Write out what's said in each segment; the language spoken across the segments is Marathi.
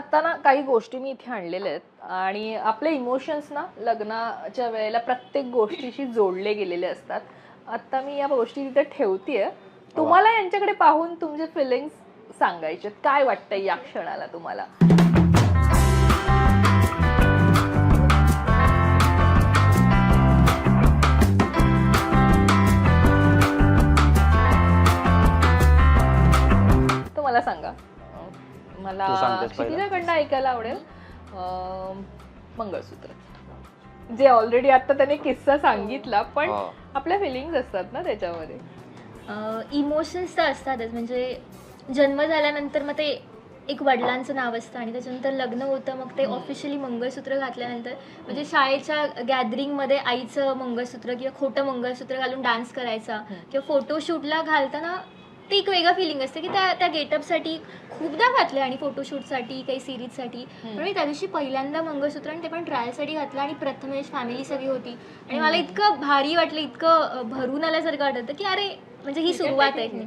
आता ना काही गोष्टी मी इथे आणलेल्या आहेत आणि आपले इमोशन्स ना लग्नाच्या वेळेला प्रत्येक गोष्टीशी जोडले गेलेले असतात. आता मी या गोष्टी तिथे ठेवतीये. तुम्हाला यांच्याकडे पाहून तुमचे फिलिंग्स सांगायचे काय वाटतंय या क्षणाला तुम्हाला? मला तू सांगतेस पहिलं. क्षितिजाकडनं ऐकायला आवडेल? अं, मंगळसूत्र. जे ऑलरेडी आता त्याने किस्सा सांगितला पण हो. आपल्या फिलिंग्स असतात ना त्याच्यामध्ये. इमोशन्स तर असतातच. म्हणजे जन्म झाल्यानंतर मग ते एक वडिलांचं नाव असतं आणि त्याच्यानंतर लग्न होतं मग ते ऑफिशियली मंगळसूत्र घातल्यानंतर म्हणजे शाळेच्या गॅदरिंगमध्ये आईचं मंगळसूत्र किंवा खोटं मंगळसूत्र घालून डान्स करायचा किंवा फोटोशूटला घालताना ते एक वेगळं फिलिंग असतं की त्या त्या गेटअपसाठी खूपदा घातलं आणि फोटोशूटसाठी काही सिरीजसाठी पण मी त्या दिवशी पहिल्यांदा मंगळसूत्र आणि ते पण ट्रायलसाठी घातलं आणि प्रथमेश फॅमिली सगळी होती. आणि मला इतकं भारी वाटलं इतकं भरून आल्यासारखं वाटत की अरे म्हणजे ही सुरुवात आहे.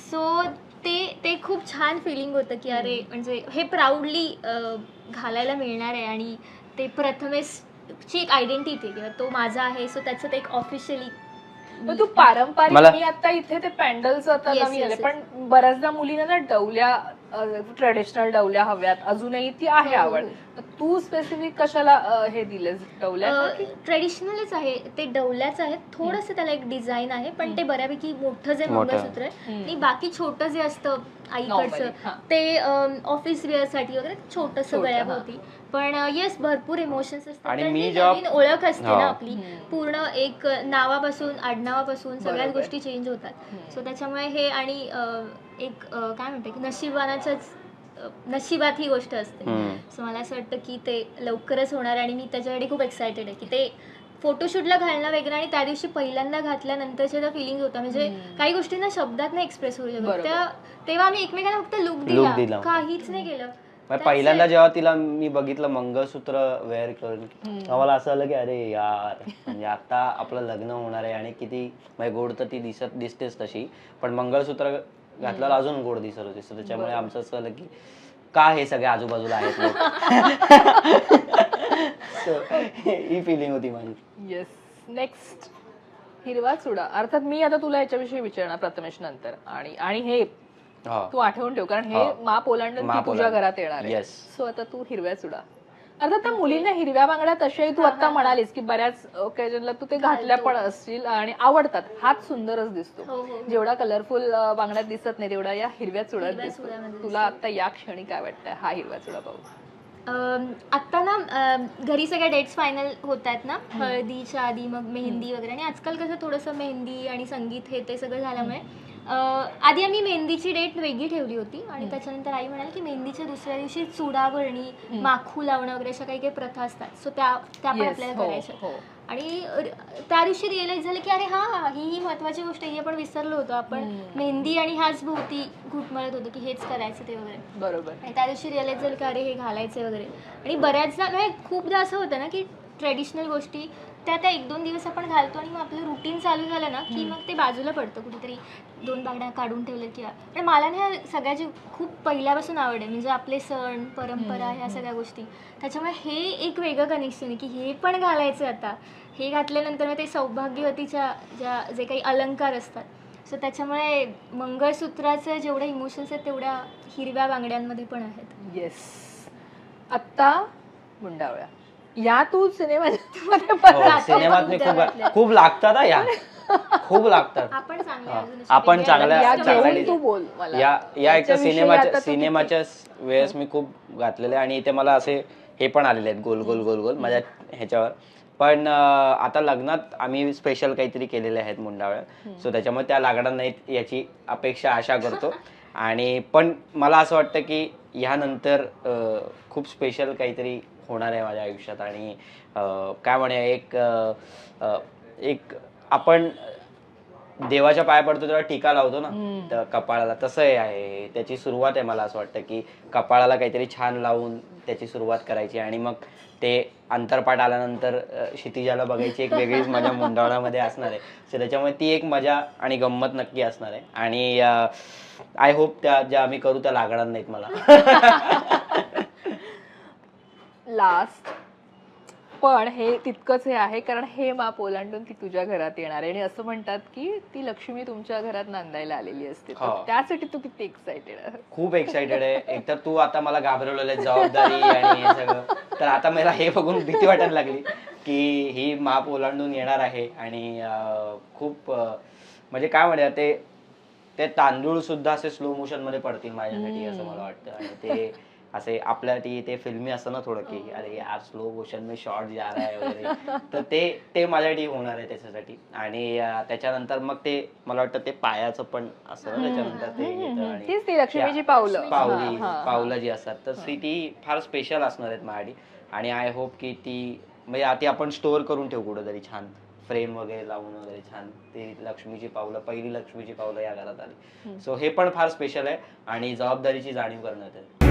सो ते ते खूप छान फिलिंग होतं की अरे म्हणजे हे प्राऊडली घालायला मिळणार आहे आणि ते प्रथमेशची एक आयडेंटिटी किंवा तो माझा आहे सो त्याचं ते एक ऑफिशियली मग तू पारंपरिक मला- मी आता इथे ते पॅन्डल्स आता Yes, नवीन आले. yes, पण बऱ्याचदा मुलींना ना डवल्या ट्रेडिशनल डवल्या हव्यात. अजूनही ती आहे हो, आवड. हो. तर तू स्पेसिफिक कशाला अ, हे दिलेस डवल्या का की- ट्रेडिशनलच आहे ते डवल्याच आहेत थोडंसं त्याला एक डिझाईन आहे पण ते बऱ्यापैकी मोठं जे मोठं. मंगळसूत्र आहे हम्म. आणि बाकी छोटं जे असतं Normally, आईकडचं हा. ते ऑफिससाठी वगैरे छोटंसं छोटं, गळ्याभोवती पण येस भरपूर इमोशन्स असतात आणि कारण मी ती जेव्हा- नवीन ओळख असते हो. ना आपली हम्म. पूर्ण एक नावापासून आडनावापासून सगळ्याच बरोबर. गोष्टी चेंज होतात हम्म. सो त्याच्यामुळे हे आणि अं, एक अं, काय म्हणते की नशिबानाच्याच नशिबात ही गोष्ट असते. सो मला असं वाटतं की ते लवकरच होणार आहे आणि मी त्याच्यासाठी खूप एक्सायटेड आहे की ते फोटोशूटला घालणं वेगळं आणि त्या दिवशी पहिल्यांदा घातल्यानंतरच्या त्या फिलिंग होता म्हणजे. काही गोष्टींना शब्दात नाही एक्सप्रेस होऊ शकत. त्या तेव्हा आम्ही एकमेकांना फक्त लुक दिला दिला. काहीच नाही केलं पहिल्यांदा. जेव्हा तिला मी बघितलं मंगळसूत्र वेअर करून मला असं आलं की अरे यार म्हणजे आता आपलं लग्न होणार आहे आणि किती म्हणजे गोड तर ती दिसत दिसतेच तशी पण मंगळसूत्र घातल्यावर अजून गोड दिसत होती. त्याच्यामुळे. आमचं असं झालं की का हे सगळे आजूबाजूला आहेत लोक? ही फिलिंग होती माझी. येस नेक्स्ट हिरवा चुडा. अर्थात मी आता तुला याच्याविषयी विचारणार प्रथमेश नंतर. आणि आणि हे तू आठवून ठेव कारण हे ओलांडून माप ती तुझ्या. घरात येणार. सो आता तू हिरव्या चुडा. अर्थात त्या मुलींना हिरव्या बांगड्या तशाही तू आता म्हणालीस की बऱ्याच ओकेजनला तू ते घातल्या पण असतील आणि आवडतात. हात सुंदरच दिसतो. हो, हो. जेवढा कलरफुल बांगड्यात दिसत नाही तेवढा या हिरव्या चुड्यात दिसतो. तुला आता या क्षणी काय वाटतंय? हा हिरव्या चुडा पाहू आत्ता ना घरी सगळ्या डेट्स फायनल होत आहेत ना? हळदीच्या आधी मग मेहंदी वगैरे. आणि आजकाल कसं थोडंसं मेहंदी आणि संगीत हे ते सगळं झाल्यामुळे आधी आम्ही मेहंदीची डेट वेगळी ठेवली होती आणि त्याच्यानंतर आई म्हणाली की मेहंदीच्या दुसऱ्या दिवशी चुडा भरणी माखू लावणं वगैरे अशा काही काही प्रथा असतात. सो त्या त्या पण आपल्याला हो, करायच्या. हो. आणि त्या दिवशी रिअलाइज झालं की अरे हा ही ही महत्वाची गोष्ट ही आपण विसरलो होतो आपण. मेहंदी आणि ह्याच भोवती घुटमळत होतो की हेच करायचं ते वगैरे. बरोबर. आणि त्या दिवशी रिअलाइज झालं की अरे हे घालायचे वगैरे. आणि बऱ्याचदा म्हणजे खूपदा असं होतं ना की ट्रेडिशनल गोष्टी त्या त्या एक दोन दिवस आपण घालतो आणि मग आपलं रुटीन चालू झालं ना की मग ते बाजूला पडतं कुठेतरी. दोन बागड्या काढून ठेवलं किंवा पण मला ना ह्या सगळ्याची खूप पहिल्यापासून आवड आहे म्हणजे आपले सण परंपरा ह्या सगळ्या गोष्टी त्याच्यामुळे हे एक वेगळं कनेक्शन आहे की हे पण घालायचं आता. हे घातल्यानंतर मग ते सौभाग्यवतीच्या ज्या जे काही अलंकार असतात. सो त्याच्यामुळे मंगळसूत्राचं जेवढे इमोशन्स आहेत तेवढ्या हिरव्या बांगड्यांमध्ये पण आहेत. येस आत्ता गुंडावळ्या या तू सिनेमामध्ये हो, सिनेमात मी. खूप खूप लागतात हा या. खूप लागतात. आपण चांगले हा. अजून असे आपण वेगळे चांगल्या- या चांगल्या घेऊन डिझाईन. तू बोल मला. या या सिनेमाच्या तू सिनेमाच्या वेळेस मी खूप घातलेले आणि इथे मला असे हे पण आलेले आहेत गोल गोल गोल गोल माझ्या ह्याच्यावर. पण अं, आता लग्नात आम्ही स्पेशल काहीतरी केलेले आहेत मुंडावळ्या सो त्याच्यामुळे त्या लागणार नाहीत याची अपेक्षा आशा करतो. आणि पण मला असं वाटतं की ह्यानंतर अं, खूप स्पेशल काहीतरी होणार आहे माझ्या आयुष्यात आणि काय म्हणे एक एक आपण देवाच्या पाया पडतो तेव्हा टीका लावतो ना. तर कपाळाला. तसं आहे. त्याची सुरुवात आहे मला असं वाटतं की कपाळाला काहीतरी छान लावून त्याची सुरुवात करायची आणि मग ते अंतरपाठ आल्यानंतर क्षितिजाला बघायची एक वेगळीच मजा मुंडावळामध्ये असणार आहे. सो त्याच्यामुळे ती एक मजा आणि गंमत नक्की असणार आहे. आणि आय होप त्या ज्या आम्ही करू त्या लागणार नाहीत मला. लास्ट पण हे तितकंच हे आहे कारण हे माप ओलांडून ती तुझ्या घरात येणार आहे. आणि असं म्हणतात की ती लक्ष्मी तुमच्या घरात नांदायला आलेली असते. तर हो. त्यासाठी तू किती एक्साइटेड आहे खूप एक्साइटेड आहे. एकतर तू आता मला घाबरवलेलं आहे जबाबदारी आणि हे सगळं. तर आता मला हे बघून भीती वाटायला लागली की ही माप ओलांडून येणार आहे. आणि अं, खूप अं, म्हणजे काय म्हणूया ते ते तांदूळ सुद्धा असे स्लो मोशनमध्ये पडतील माझ्यासाठी असं मला वाटतं. आणि ते असे आपल्यासाठी ते फिल्मी असतं ना थोडं की अरे यार स्लो मोशन में शॉर्ट जा रहा है वगैरे. तर ते ते माझ्यासाठी होणार आहे त्याच्यासाठी. आणि त्याच्यानंतर मग ते मला वाटतं ते पायाचं पण असतं त्याच्यानंतर ते लक्ष्मीची पावलं. पावली पावलं जी असतात. तर ती ती फार स्पेशल असणार आहेत माझ्यासाठी. आणि आय होप की ती म्हणजे आधी आपण स्टोअर करून ठेवू कुठेतरी छान. फ्रेम वगैरे लावून वगैरे छान. ते लक्ष्मीची पावलं पहिली लक्ष्मीची पावलं या घरात आली. सो हे पण फार स्पेशल आहे. आणि जबाबदारीची जाणीव करण्यात आहे